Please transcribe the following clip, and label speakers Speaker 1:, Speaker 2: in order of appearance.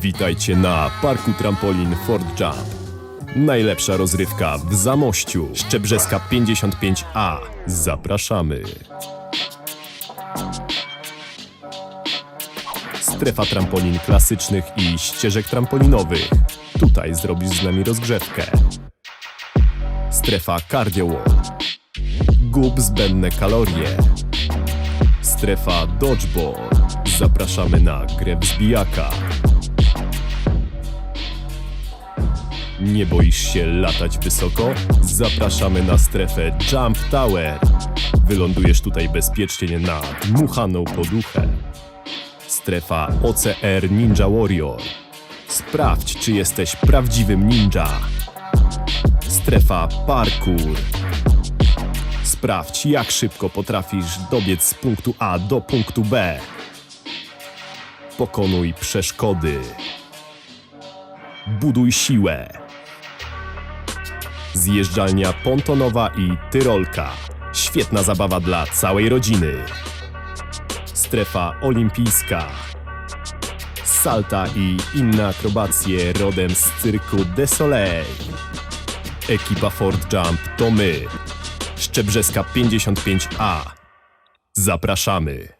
Speaker 1: Witajcie na Parku Trampolin Fort Jump. Najlepsza rozrywka w Zamościu. Szczebrzeska 55A. Zapraszamy. Strefa trampolin klasycznych i ścieżek trampolinowych. Tutaj zrobisz z nami rozgrzewkę. Strefa Cardio Wall. Gub zbędne kalorie. Strefa Dodgeball. Zapraszamy na grę wzbijaka. Nie boisz się latać wysoko? Zapraszamy na strefę Jump Tower. Wylądujesz tutaj bezpiecznie na dmuchaną poduchę. Strefa OCR Ninja Warrior. Sprawdź, czy jesteś prawdziwym ninja. Strefa Parkour. Sprawdź, jak szybko potrafisz dobiec z punktu A do punktu B. Pokonuj przeszkody. Buduj siłę. Zjeżdżalnia pontonowa i tyrolka. Świetna zabawa dla całej rodziny. Strefa olimpijska. Salta i inne akrobacje rodem z cyrku de Soleil. Ekipa Fort Jump to my. Szczebrzeska 55A. Zapraszamy.